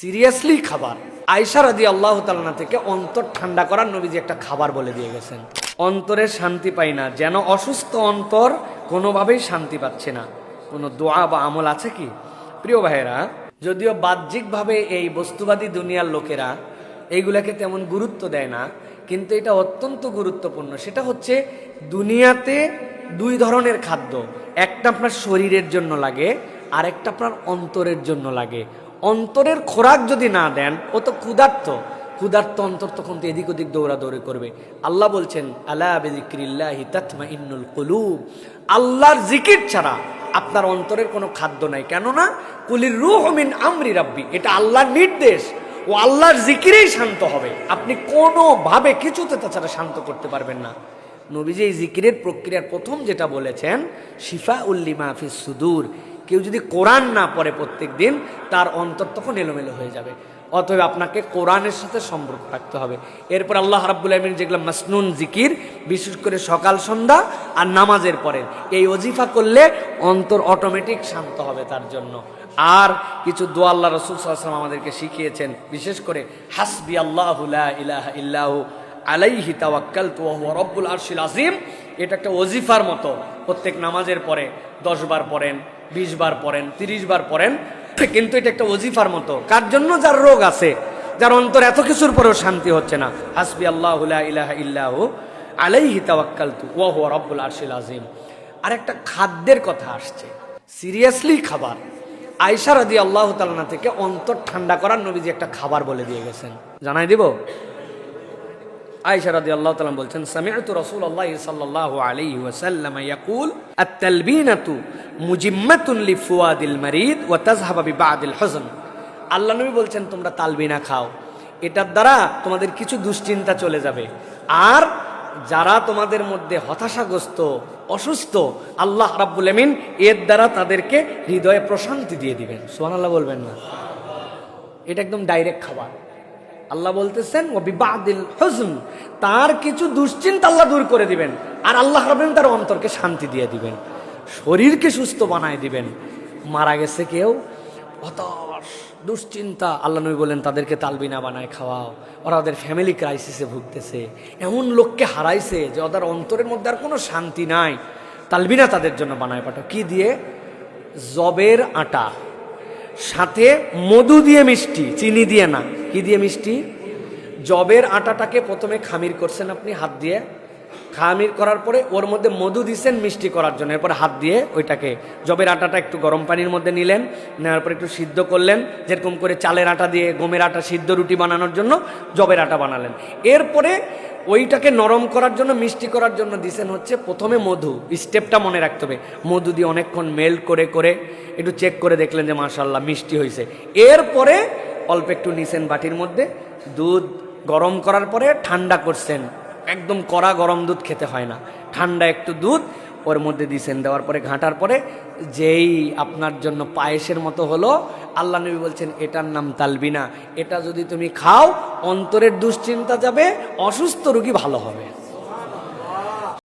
Seriously খাবার। আয়সা রাদি আল্লাহ তালনা থেকে অন্তর ঠান্ডা করার নবীজি একটা খাবার বলে দিয়ে গেছেন। অন্তরে শান্তি পাই না, যেন অসুস্থ অন্তর কোনোভাবেই শান্তি পাচ্ছে না। কোনো দোয়া বা আমল আছে কি? প্রিয় ভাইয়েরা, যদিও বাহ্যিকভাবে এই বস্তুবাদী দুনিয়ার লোকেরা এইগুলাকে তেমন গুরুত্ব দেয় না, কিন্তু এটা অত্যন্ত গুরুত্বপূর্ণ। সেটা হচ্ছে দুনিয়াতে দুই ধরনের খাদ্য। একটা আপনার শরীরের জন্য লাগে আর একটা আপনার অন্তরের জন্য লাগে। অন্তরের খোরাক যদি না দেন, ও তো ক্ষুধার্ত। ক্ষুধার্ত অন্তর তখন তো এদিক ওদিক দৌড়াদৌড়ি করবে। আল্লাহ বলছেন আল্লাহ তাতমা আল্লাহর জিকির ছাড়া আপনার অন্তরের কোনো খাদ্য নাই। কেননা, কুলির রুহ মিন আমরি রাব্বি। এটা আল্লাহর নির্দেশ। ও আল্লাহর জিকিরেই শান্ত হবে। আপনি কোনোভাবে কিছুতে তাছাড়া শান্ত করতে পারবেন না। নবীজি এই জিকিরের প্রক্রিয়ার প্রথম যেটা বলেছেন শিফা উল্লিমা ফিস সুদূর। কেউ যদি কোরআন না পড়ে প্রত্যেক দিন, তার অন্তর তখন এলোমেলো হয়ে যাবে। অতএব আপনাকে কোরআনের সাথে সম্পর্ক রাখতে হবে। এরপর আল্লাহ রাব্বুল আলমিন যেগুলো মাসনুন জিকির, বিশেষ করে সকাল, সন্ধ্যা আর নামাজের পরে, এই অজিফা করলে অন্তর অটোমেটিক শান্ত হবে তার জন্য। আর কিছু দোয়া আল্লাহ রসুল সাল্লাম আমাদেরকে শিখিয়েছেন, বিশেষ করে, হাসবি আল্লাহ ইলাহা ইল্লাহু আলাইহি তাওয়াক্কাল তু রব্বুল আরশিল আজিম এটা একটা ওজিফার মতো প্রত্যেক নামাজের পরে দশ বার পড়েন। বিশ বার পড়েন, তিরিশ বার পড়েন, কিন্তু এটা একটা ওজিফার মতো। কার জন্য? যার রোগ আছে। যার অন্তর এত কিছুর পরেও শান্তি হচ্ছে না। হাসবি আল্লাহ ইলাহা ইল্লাহু আলাইহি তাওয়াক্কাল তু ওয়া হুয়া রব্বুল আরশিল আজিম আর একটা খাদ্যের কথা আসছে। সিরিয়াসলি খাবার। আয়সা রাদি আল্লাহ তালনা থেকে অন্তর ঠান্ডা করার নবীজি একটা খাবার বলে দিয়ে গেছেন। জানাই দিব? আয়সা রাদি আল্লাহ তালাম বলছেন, সামিআতু রাসূলুল্লাহ সাল্লাল্লাহু আলাইহি ওয়াসাল্লাম ইয়াকুল, আত-তালবিনাতু মুজিম্মাতুন লিফুয়াদিল মারিদ ওয়া তাযহাবু বিবাদিল হুজন। আল্লাহ নবী বলছেন, তোমরা তালবিনা খাও। এটার দ্বারা তোমাদের কিছু দুশ্চিন্তা চলে যাবে। আর যারা তোমাদের মধ্যে হতাশাগ্রস্ত, অসুস্থ, আল্লাহ রাব্বুল আমিন এর দ্বারা তাদেরকে হৃদয়ে প্রশান্তি দিয়ে দিবেন। সুবহানাল্লাহ বলবেন না। এটা একদম ডাইরেক্ট খাবার। আল্লাহ বলতেছেন ও বিবাদিল হুজন তার কিছু দুশ্চিন্তা আল্লাহ দূর করে দিবেন। আর আল্লাহ রাবেন তার অন্তরকে শান্তি দিয়ে দিবেন। শরীরকে সুস্থ বানায় দিবেন। মারা গেছে কেউ হতাশ দুশ্চিন্তা। আল্লাহ নবী বলেন তাদেরকে তালবিনা বানায় খাওয়াও। ওরা ওদের ফ্যামিলি ক্রাইসিসে ভুগতেছে। এমন লোককে হারাইছে যে ওদের অন্তরের মধ্যে আর কোনো শান্তি নাই। তালবিনা তাদের জন্য বানায় পাঠাও। কি দিয়ে? জবের আটা। সাথে মধু দিয়ে মিষ্টি, চিনি দিয়ে না। কি দিয়ে মিষ্টি? জবের আটাটাকে প্রথমে খামির করছেন আপনি, হাত দিয়ে। খামির করার পরে ওর মধ্যে মধু দিছেন মিষ্টি করার জন্য। এরপর হাত দিয়ে ওইটাকে জবের আটাটা একটু গরম পানির মধ্যে নিলেন, নেওয়ার পর একটু সিদ্ধ করলেন, যেরকম করে চালের আটা দিয়ে গমের আটা সিদ্ধ রুটি বানানোর জন্য জবের আটা বানালেন। এরপরে ওইটাকে নরম করার জন্য, মিষ্টি করার জন্য দিছেন হচ্ছে প্রথমে মধু। স্টেপটা মনে রাখতে হবে। মধু দিয়ে অনেকক্ষণ মেল্ট করে করে একটু চেক করে দেখলেন যে মাশাল্লাহ মিষ্টি হয়েছে এরপরে অল্প একটু নিছেন বাটির মধ্যে, দুধ গরম করার পরে ঠান্ডা করছেন। একদম কড়া গরম দুধ খেতে হয় না। ঠান্ডা একটু দুধ, ওর মধ্যে দিয়েছেন দেওয়ার পরে ঘাঁটার পরে যেই আপনার জন্য পায়েসের মতো হলো, আল্লাহ নবী বলছেন, এটার নাম তালবিনা। এটা যদি তুমি খাও, অন্তরের দুশ্চিন্তা যাবে, অসুস্থ রুগী ভালো হবে।